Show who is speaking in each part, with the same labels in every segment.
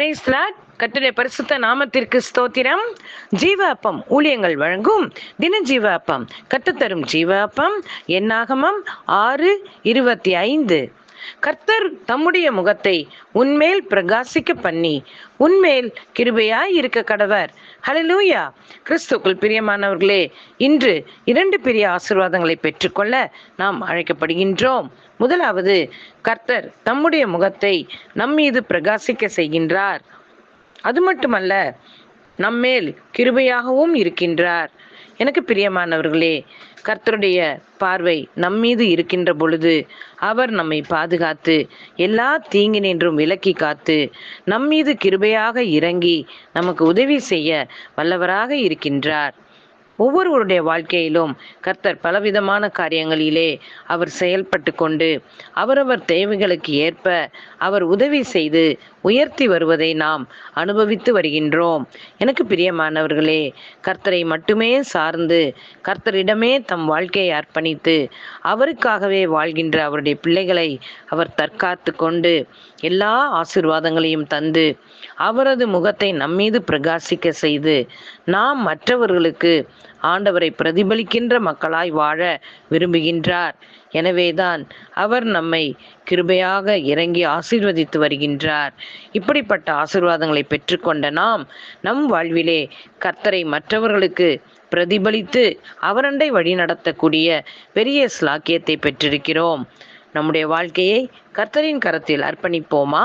Speaker 1: பிரேஸ்லாட் கட்டுரை பரிசுத்த நாமத்திற்கு ஸ்தோத்திரம். ஜீவ அப்பம் ஊழியங்கள் வழங்கும் தின ஜீவ அப்பம் கட்டுத்தரும் ஜீவ அப்பம் என்னாகமம் ஆறு இருபத்தி ஐந்து. கர்த்தர் தம்முடைய முகத்தை உன்மேல் பிரகாசிக்க பண்ணி உன்மேல் கிருபையாய் இருக்க கடவர். ஹலலூயா கிறிஸ்துக்குள் பிரியமானவர்களே இன்று இரண்டு பெரிய ஆசீர்வாதங்களை பெற்றுக்கொள்ள நாம் அழைக்கப்படுகின்றோம். முதலாவது கர்த்தர் தம்முடைய முகத்தை நம் மீது பிரகாசிக்க செய்கின்றார். அது மட்டுமல்ல நம்மேல் கிருபையாகவும் இருக்கின்றார். எனக்கு பிரியமானவர்களே கர்த்தருடைய பார்வை நம்மீது இருக்கின்ற பொழுது அவர் நம்மை பாதுகாத்து எல்லா தீங்கினின்றும் விலக்கி காத்து நம்மீது கிருபையாக இறங்கி நமக்கு உதவி செய்ய வல்லவராக இருக்கின்றார். ஒவ்வொருவருடைய வாழ்க்கையிலும் கர்த்தர் பலவிதமான காரியங்களிலே அவர் செயல்பட்டு கொண்டு அவரவர் தேவைகளுக்கு ஏற்ப அவர் உதவி செய்து உயர்த்தி வருவதை நாம் அனுபவித்து வருகின்றோம். எனக்கு பிரியமானவர்களே கர்த்தரை மட்டுமே சார்ந்து கர்த்தரிடமே தம் வாழ்க்கையை அர்ப்பணித்து அவருக்காகவே வாழ்கின்ற அவருடைய பிள்ளைகளை அவர் தற்காத்து கொண்டு எல்லா ஆசிர்வாதங்களையும் தந்து அவரது முகத்தை நம்மீது பிரகாசிக்க செய்து நாம் மற்றவர்களுக்கு ஆண்டவரை பிரதிபலிக்கின்ற மக்களாய் வாழ விரும்புகின்றார். எனவேதான் அவர் நம்மை கிருபையாக இறங்கி ஆசீர்வதித்து வருகின்றார். இப்படிப்பட்ட ஆசீர்வாதங்களை பெற்றுக்கொண்ட நாம் நம் வாழ்விலே கர்த்தரை மற்றவர்களுக்கு பிரதிபலித்து அவரண்டை வழி நடத்தக்கூடிய பெரிய ஸ்லாக்கியத்தை பெற்றிருக்கிறோம். நம்முடைய வாழ்க்கையை கர்த்தரின் கரத்தில் அர்ப்பணிப்போமா?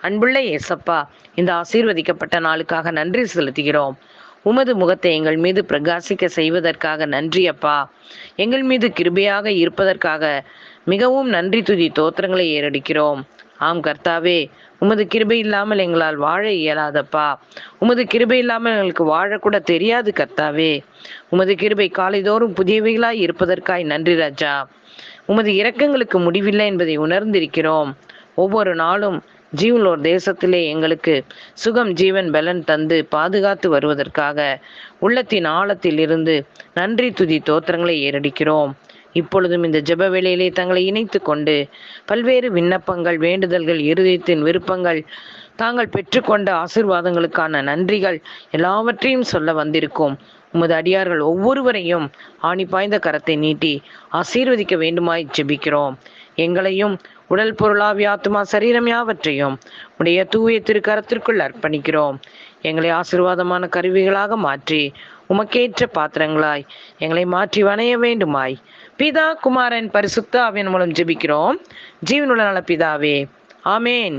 Speaker 1: அன்புள்ள ஏசப்பா இந்த ஆசீர்வதிக்கப்பட்ட நாளுக்காக நன்றி செலுத்துகிறோம். உமது முகத்தை எங்கள் மீது பிரகாசிக்க செய்வதற்காக நன்றி அப்பா. எங்கள் மீது கிருபையாக இருப்பதற்காக மிகவும் நன்றி துதி தோத்திரங்களை ஏறடிக்கிறோம். ஆம் கர்த்தாவே உமது கிருபை இல்லாமல் எங்களால் வாழ இயலாதப்பா. உமது கிருபை இல்லாமல் எங்களுக்கு வாழக்கூட தெரியாது கர்த்தாவே. உமது கிருபை காலைதோறும் புதியவைகளாய் இருப்பதற்காய் நன்றி ராஜா. உமது இரக்கங்களுக்கு முடிவில்லை என்பதை உணர்ந்திருக்கிறோம். ஒவ்வொரு நாளும் ஜீவுலோர் தேசத்திலே எங்களுக்கு சுகம் ஜீவன் பலன் தந்து பாதுகாத்து வருவதற்காக உள்ளத்தின் ஆழத்தில் இருந்து நன்றி துதி தோத்திரங்களை ஏறடிக்கிறோம். இப்பொழுதும் இந்த ஜெப வேளையிலே தங்களை இணைத்து கொண்டு பல்வேறு விண்ணப்பங்கள் வேண்டுதல்கள் இருதயத்தின் விருப்பங்கள் தாங்கள் பெற்றுக்கொண்ட ஆசிர்வாதங்களுக்கான நன்றிகள் எல்லாவற்றையும் சொல்ல வந்திருக்கும். உமது அடியார்கள் ஒவ்வொருவரையும் ஆணி பாய்ந்த கரத்தை நீட்டி ஆசீர்வதிக்க வேண்டுமாய் ஜெபிக்கிறோம். எங்களையும் உடல் பொருளாவி ஆத்மா சரீரம் யாவற்றையும் உடைய தூய திருக்கரத்திற்குள் அர்ப்பணிக்கிறோம். எங்களை ஆசிர்வாதமான கருவிகளாக மாற்றி உமக்கேற்ற பாத்திரங்களாய் எங்களை மாற்றி வணைய வேண்டுமாய். பிதா குமாரன் பரிசுத்த ஆவியன் மூலம் ஜெபிக்கிறோம். ஜீவனுள்ள நல பிதாவே ஆமேன்.